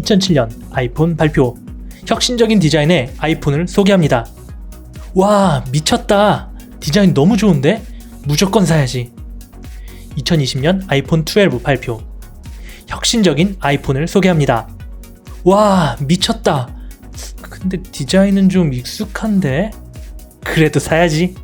2007년 아이폰 발표. 혁신적인 디자인의 아이폰을 소개합니다. 와, 미쳤다. 디자인 너무 좋은데? 무조건 사야지. 2020년 아이폰 12 발표. 혁신적인 아이폰을 소개합니다. 와, 미쳤다. 근데 디자인은 좀 익숙한데? 그래도 사야지.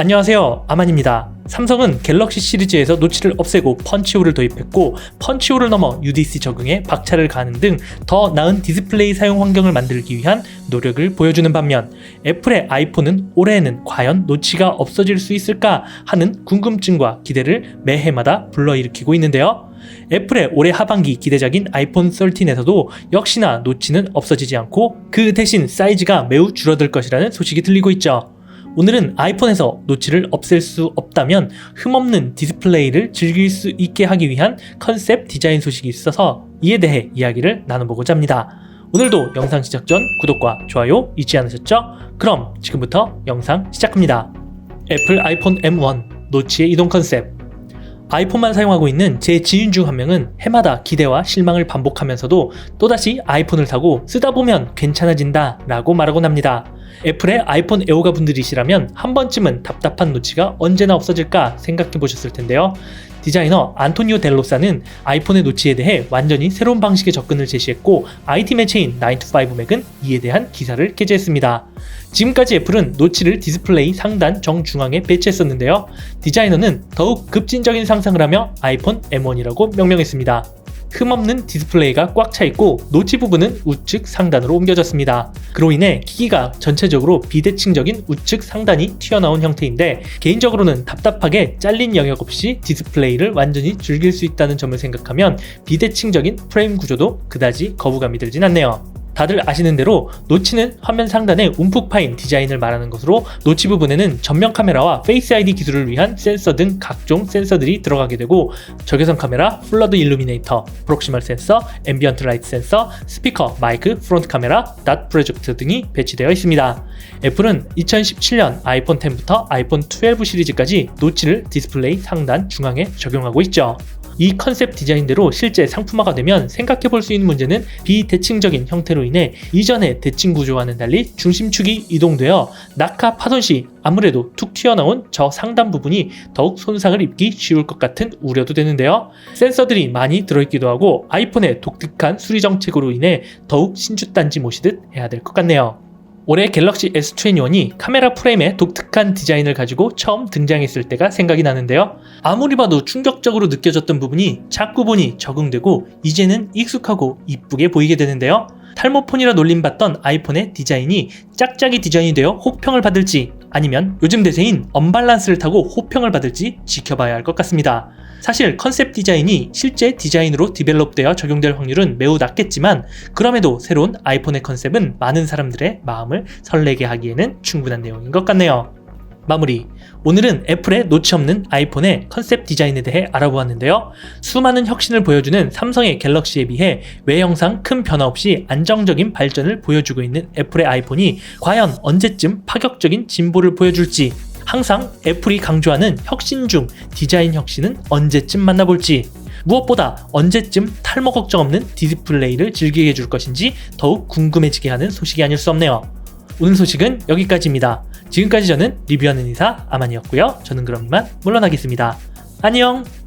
안녕하세요. 아만입니다. 삼성은 갤럭시 시리즈에서 노치를 없애고 펀치홀을 도입했고 펀치홀을 넘어 UDC 적응에 박차를 가하는 등 더 나은 디스플레이 사용 환경을 만들기 위한 노력을 보여주는 반면 애플의 아이폰은 올해에는 과연 노치가 없어질 수 있을까 하는 궁금증과 기대를 매해마다 불러일으키고 있는데요. 애플의 올해 하반기 기대작인 아이폰 13에서도 역시나 노치는 없어지지 않고 그 대신 사이즈가 매우 줄어들 것이라는 소식이 들리고 있죠. 오늘은 아이폰에서 노치를 없앨 수 없다면 흠없는 디스플레이를 즐길 수 있게 하기 위한 컨셉 디자인 소식이 있어서 이에 대해 이야기를 나눠보고자 합니다. 오늘도 영상 시작 전 구독과 좋아요 잊지 않으셨죠? 그럼 지금부터 영상 시작합니다. 애플 아이폰 M1 노치의 이동 컨셉 아이폰만 사용하고 있는 제 지인 중 한 명은 해마다 기대와 실망을 반복하면서도 또다시 아이폰을 사고 쓰다 보면 괜찮아진다 라고 말하곤 합니다. 애플의 아이폰 애호가 분들이시라면 한 번쯤은 답답한 노치가 언제나 없어질까 생각해 보셨을 텐데요. 디자이너 안토니오 델로사는 아이폰의 노치에 대해 완전히 새로운 방식의 접근을 제시했고 IT 매체인 9to5맥은 이에 대한 기사를 게재했습니다. 지금까지 애플은 노치를 디스플레이 상단 정중앙에 배치했었는데요. 디자이너는 더욱 급진적인 상상을 하며 아이폰 M1이라고 명명했습니다. 흠없는 디스플레이가 꽉 차 있고 노치 부분은 우측 상단으로 옮겨졌습니다. 그로 인해 기기가 전체적으로 비대칭적인 우측 상단이 튀어나온 형태인데 개인적으로는 답답하게 잘린 영역 없이 디스플레이를 완전히 즐길 수 있다는 점을 생각하면 비대칭적인 프레임 구조도 그다지 거부감이 들진 않네요. 다들 아시는 대로 노치는 화면 상단에 움푹 파인 디자인을 말하는 것으로 노치 부분에는 전면 카메라와 페이스 아이디 기술을 위한 센서 등 각종 센서들이 들어가게 되고 적외선 카메라, 플러드 일루미네이터, 프록시멀 센서, 앰비언트 라이트 센서, 스피커, 마이크, 프론트 카메라, 닷 프로젝트 등이 배치되어 있습니다. 애플은 2017년 아이폰 10부터 아이폰 12 시리즈까지 노치를 디스플레이 상단 중앙에 적용하고 있죠. 이 컨셉 디자인대로 실제 상품화가 되면 생각해 볼 수 있는 문제는 비대칭적인 형태로 인해 이전의 대칭 구조와는 달리 중심축이 이동되어 낙하 파손 시 아무래도 툭 튀어나온 저 상단 부분이 더욱 손상을 입기 쉬울 것 같은 우려도 되는데요. 센서들이 많이 들어있기도 하고 아이폰의 독특한 수리 정책으로 인해 더욱 신주단지 모시듯 해야 될 것 같네요. 올해 갤럭시 S21이 카메라 프레임의 독특한 디자인을 가지고 처음 등장했을 때가 생각이 나는데요. 아무리 봐도 충격적으로 느껴졌던 부분이 자꾸 보니 적응되고 이제는 익숙하고 이쁘게 보이게 되는데요. 탈모폰이라 놀림받던 아이폰의 디자인이 짝짝이 디자인이 되어 혹평을 받을지 아니면 요즘 대세인 언밸런스를 타고 호평을 받을지 지켜봐야 할 것 같습니다. 사실 컨셉 디자인이 실제 디자인으로 디벨롭되어 적용될 확률은 매우 낮겠지만 그럼에도 새로운 아이폰의 컨셉은 많은 사람들의 마음을 설레게 하기에는 충분한 내용인 것 같네요. 마무리. 오늘은 애플의 노치 없는 아이폰의 컨셉 디자인에 대해 알아보았는데요. 수많은 혁신을 보여주는 삼성의 갤럭시에 비해 외형상 큰 변화 없이 안정적인 발전을 보여주고 있는 애플의 아이폰이 과연 언제쯤 파격적인 진보를 보여줄지 항상 애플이 강조하는 혁신 중 디자인 혁신은 언제쯤 만나볼지 무엇보다 언제쯤 탈모 걱정 없는 디스플레이를 즐기게 해줄 것인지 더욱 궁금해지게 하는 소식이 아닐 수 없네요. 오늘 소식은 여기까지입니다. 지금까지 저는 리뷰하는 이사 아만이었고요. 저는 그럼 이만 물러나겠습니다. 안녕!